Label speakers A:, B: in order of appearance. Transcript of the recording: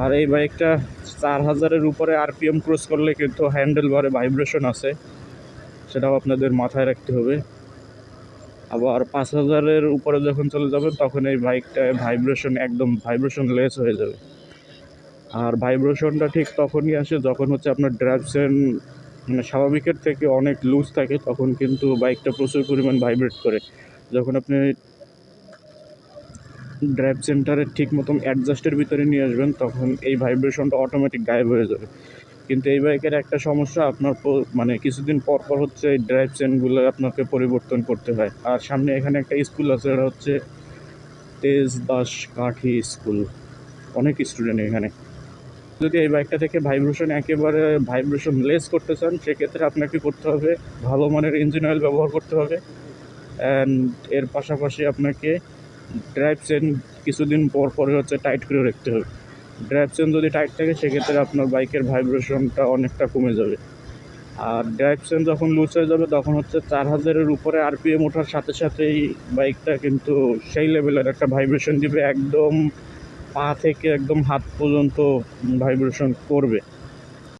A: আর এই বাইকটা চার হাজারের উপরে আরপিএম ক্রস করলে কিন্তু হ্যান্ডেল বারে ভাইব্রেশন আছে, সেটাও আপনাদের মাথায় রাখতে হবে। আবার পাঁচ হাজারের উপরে যখন চলে যাবেন তখন এই বাইকটায় ভাইব্রেশন, একদম ভাইব্রেশন লেস হয়ে যাবে। আর ভাইব্রেশনটা ঠিক তখনই আসে যখন হচ্ছে আপনার ড্রাইভসেন মানে স্বাভাবিকের থেকে অনেক লুজ থাকে, তখন কিন্তু বাইকটা প্রচুর পরিমাণ ভাইব্রেট করে। যখন আপনি ড্রাইভ সেন্টারের ঠিক মতন অ্যাডজাস্টের ভিতরে নিয়ে আসবেন, তখন এই ভাইব্রেশনটা অটোমেটিক গায়েব হয়ে যাবে। কিন্তু এই বাইকের একটা সমস্যা, আপনার মানে কিছুদিন পর পর হচ্ছে এই ড্রাইভ সেন্টগুলো আপনাকে পরিবর্তন করতে হয়। আর সামনে এখানে একটা স্কুল আছে, এটা হচ্ছে তেজ দাস কাঠি স্কুল অনেক স্টুডেন্ট এখানে। যদি এই বাইকটা থেকে ভাইব্রেশন একেবারে ভাইব্রেশন লেস করতে চান, সেক্ষেত্রে আপনাকে করতে হবে, ভালো মানের ইঞ্জিন অয়েল ব্যবহার করতে হবে। অ্যান্ড এর পাশাপাশি আপনাকে ড্রাইভ চেন কিছুদিন পর পরে হচ্ছে টাইট করে রাখতে হবে। ড্রাইভ চেন যদি টাইট থাকে, সেক্ষেত্রে আপনার বাইকের ভাইব্রেশনটা অনেকটা কমে যাবে। আর ড্রাইভ চেন যখন লুজ হয়ে যাবে, তখন হচ্ছে চার হাজারের উপরে আরপিএম ওঠার সাথে সাথেই বাইকটা কিন্তু সেই লেভেলের একটা ভাইব্রেশন দিবে, একদম পা থেকে একদম হাত পর্যন্ত ভাইব্রেশন করবে।